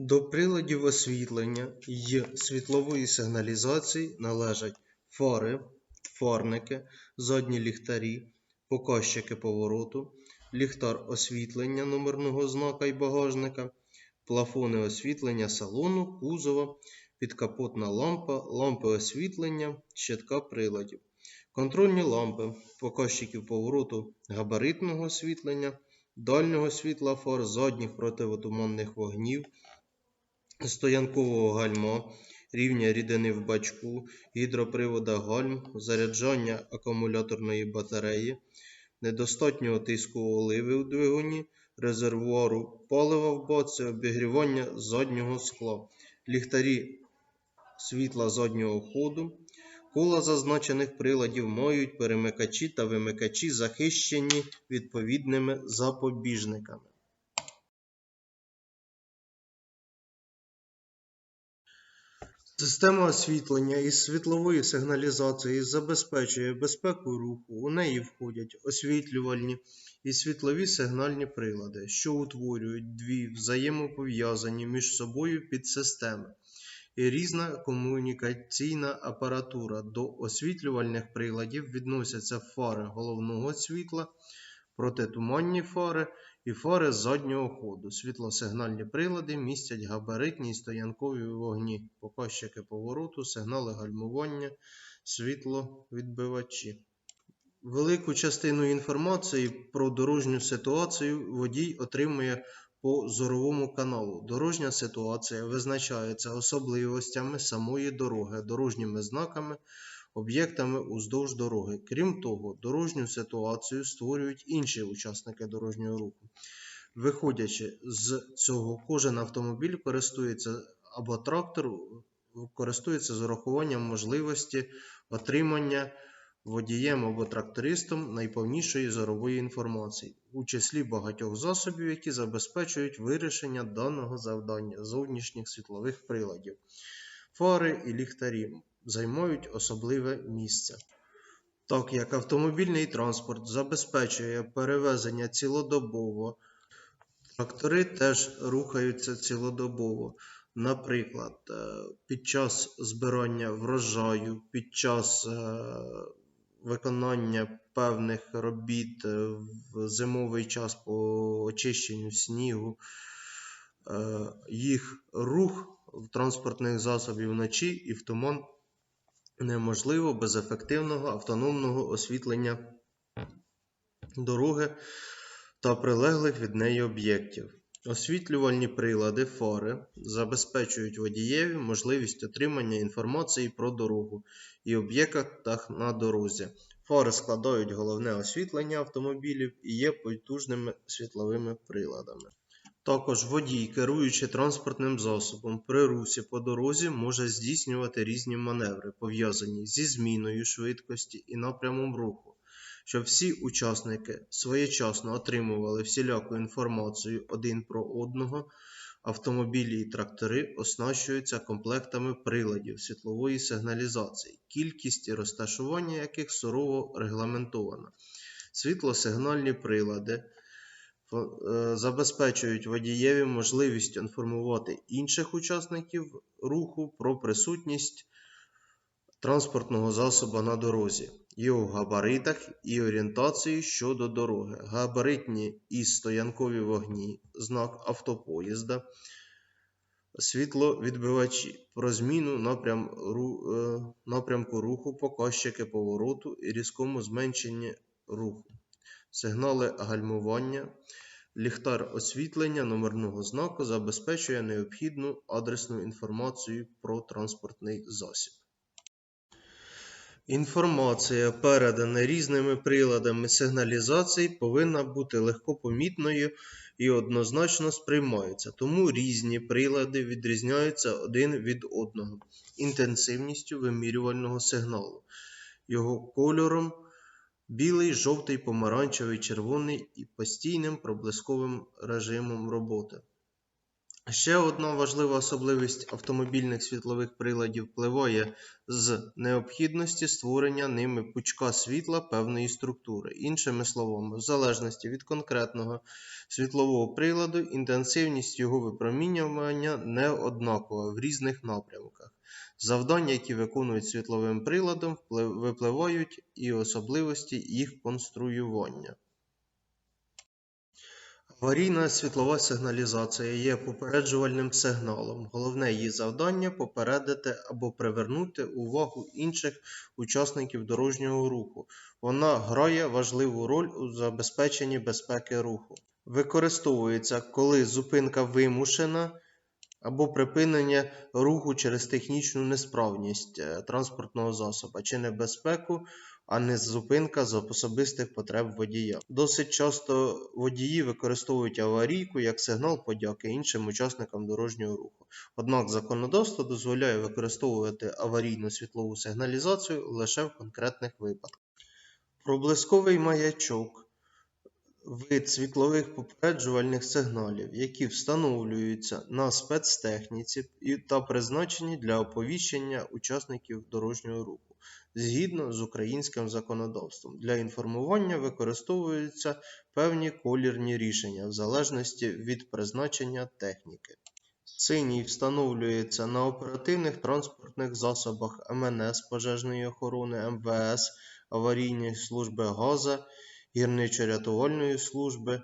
До приладів освітлення й світлової сигналізації належать фари, фарники, задні ліхтарі, показчики повороту, ліхтар освітлення номерного знака і багажника, плафони освітлення салону, кузова, підкапотна лампа, лампи освітлення, щитка приладів, контрольні лампи, показчиків повороту габаритного освітлення, дальнього світла фар, задніх противотуманних вогнів, стоянкового гальма, рівня рідини в бачку, гідропривода гальм, заряджання акумуляторної батареї, недостатнього тиску оливи у двигуні, резервуару палива в баці, обігрівання заднього скла, ліхтарі світла заднього ходу. Кола зазначених приладів мають перемикачі та вимикачі, захищені відповідними запобіжниками. Система освітлення із світлової сигналізації забезпечує безпеку руху. У неї входять освітлювальні і світлові сигнальні прилади, що утворюють дві взаємопов'язані між собою підсистеми і різна комунікаційна апаратура. До освітлювальних приладів відносяться фари головного світла, протитуманні фари і фари заднього ходу. Світлосигнальні прилади містять габаритні і стоянкові вогні, показчики повороту, сигнали гальмування, світловідбивачі. Велику частину інформації про дорожню ситуацію водій отримує по зоровому каналу. Дорожня ситуація визначається особливостями самої дороги, дорожніми знаками, об'єктами уздовж дороги. Крім того, дорожню ситуацію створюють інші учасники дорожнього руху. Виходячи з цього, кожен автомобіль користується або трактор користується з урахуванням можливості отримання водієм або трактористом найповнішої зорової інформації, у числі багатьох засобів, які забезпечують вирішення даного завдання зовнішніх світлових приладів. Фари і ліхтарі займають особливе місце. Так як автомобільний транспорт забезпечує перевезення цілодобово, трактори теж рухаються цілодобово. Наприклад, е, під час збирання врожаю, під час е, виконання певних робіт е, в зимовий час по очищенню снігу, їх рух в транспортних засобів вночі і в туман неможливо без ефективного автономного освітлення дороги та прилеглих від неї об'єктів. Освітлювальні прилади фари забезпечують водієві можливість отримання інформації про дорогу і об'єктах на дорозі. Фари складають головне освітлення автомобілів і є потужними світловими приладами. Також водій, керуючи транспортним засобом при русі по дорозі, може здійснювати різні маневри, пов'язані зі зміною швидкості і напрямом руху, щоб всі учасники своєчасно отримували всіляку інформацію один про одного. Автомобілі і трактори оснащуються комплектами приладів світлової сигналізації, кількість і розташування яких сурово регламентована. Світлосигнальні прилади забезпечують водієві можливість інформувати інших учасників руху про присутність транспортного засобу на дорозі, його габаритах і орієнтації щодо дороги, габаритні і стоянкові вогні, знак автопоїзда, світловідбивачі, про зміну напрям, е, напрямку руху, показчики повороту і різкому зменшенні руху, сигнали гальмування, ліхтар освітлення номерного знаку забезпечує необхідну адресну інформацію про транспортний засіб. Інформація, передана різними приладами сигналізації, повинна бути легкопомітною і однозначно сприймається, тому різні прилади відрізняються один від одного. Інтенсивністю вимірювального сигналу, його кольором білий, жовтий, помаранчевий, червоний і постійним проблисковим режимом роботи. Ще одна важлива особливість автомобільних світлових приладів впливає з необхідності створення ними пучка світла певної структури. Іншими словами, в залежності від конкретного світлового приладу, інтенсивність його випромінювання не однакова в різних напрямках. Завдання, які виконують світловим приладом, випливають і особливості їх конструювання. Аварійна світлова сигналізація є попереджувальним сигналом. Головне її завдання попередити або привернути увагу інших учасників дорожнього руху. Вона грає важливу роль у забезпеченні безпеки руху. Використовується, коли зупинка вимушена або припинення руху через технічну несправність е, транспортного засобу чи небезпеку, а не зупинка з особистих потреб водія. Досить часто водії використовують аварійку як сигнал подяки іншим учасникам дорожнього руху. Однак законодавство дозволяє використовувати аварійну світлову сигналізацію лише в конкретних випадках. Проблисковий маячок вид світлових попереджувальних сигналів, які встановлюються на спецтехніці та призначені для оповіщення учасників дорожнього руху згідно з українським законодавством. Для інформування використовуються певні колірні рішення в залежності від призначення техніки. Синій встановлюється на оперативних транспортних засобах МНС пожежної охорони, МВС, аварійної служби ГАЗа, гірничо-рятувальної служби.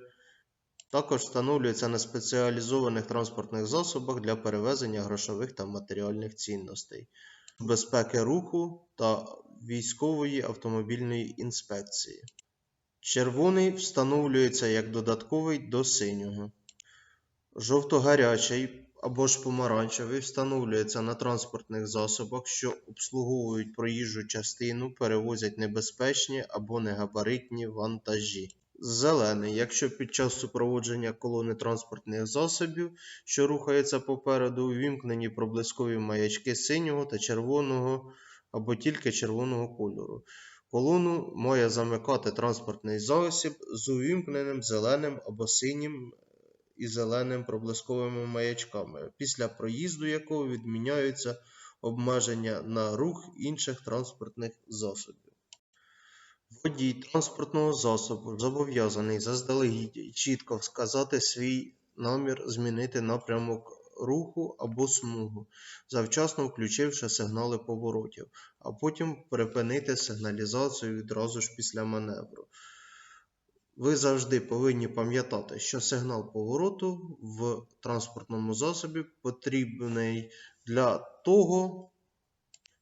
Також встановлюється на спеціалізованих транспортних засобах для перевезення грошових та матеріальних цінностей, безпеки руху та військової автомобільної інспекції. Червоний встановлюється як додатковий до синього. Жовто-гарячий або ж помаранчевий встановлюється на транспортних засобах, що обслуговують проїжджу частину, перевозять небезпечні або негабаритні вантажі. Зелений, якщо під час супроводження колони транспортних засобів, що рухається попереду, увімкнені проблискові маячки синього та червоного або тільки червоного кольору. Колону має замикати транспортний засіб з увімкненим зеленим або синім і зеленим проблисковими маячками, після проїзду якого відміняються обмеження на рух інших транспортних засобів. Водій транспортного засобу зобов'язаний заздалегідь чітко сказати свій намір змінити напрямок руху або смугу, завчасно включивши сигнали поворотів, а потім припинити сигналізацію відразу ж після маневру. Ви завжди повинні пам'ятати, що сигнал повороту в транспортному засобі потрібний для того,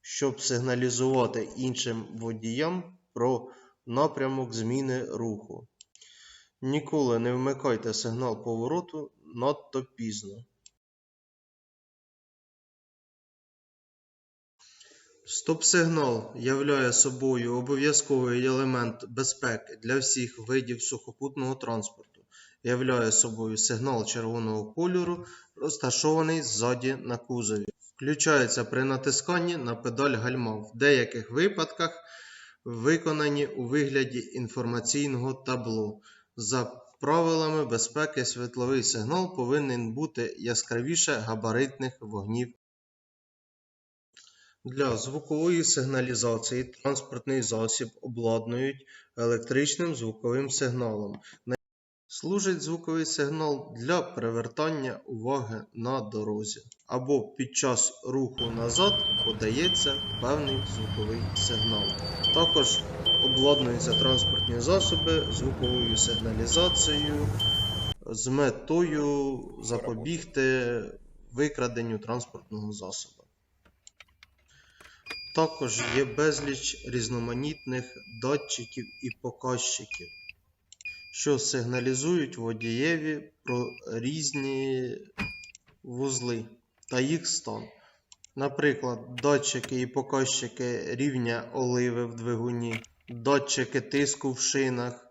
щоб сигналізувати іншим водіям про напрямок зміни руху. Ніколи не вмикайте сигнал повороту надто пізно. Стоп-сигнал являє собою обов'язковий елемент безпеки для всіх видів сухопутного транспорту. Являє собою сигнал червоного кольору, розташований ззаді на кузові. Включається при натисканні на педаль гальма. В деяких випадках виконані у вигляді інформаційного табло. За правилами безпеки світловий сигнал повинен бути яскравіше габаритних вогнів для звукової сигналізації транспортний засіб обладнують електричним звуковим сигналом. Служить звуковий сигнал для привертання уваги на дорозі. Або під час руху назад подається певний звуковий сигнал. Також обладнуються транспортні засоби звуковою сигналізацією з метою запобігти викраденню транспортного засобу. Також є безліч різноманітних датчиків і показчиків, що сигналізують водієві про різні вузли та їх стан. Наприклад, датчики і показчики рівня оливи в двигуні, датчики тиску в шинах,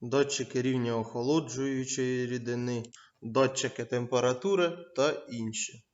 датчики рівня охолоджуючої рідини, датчики температури та інші.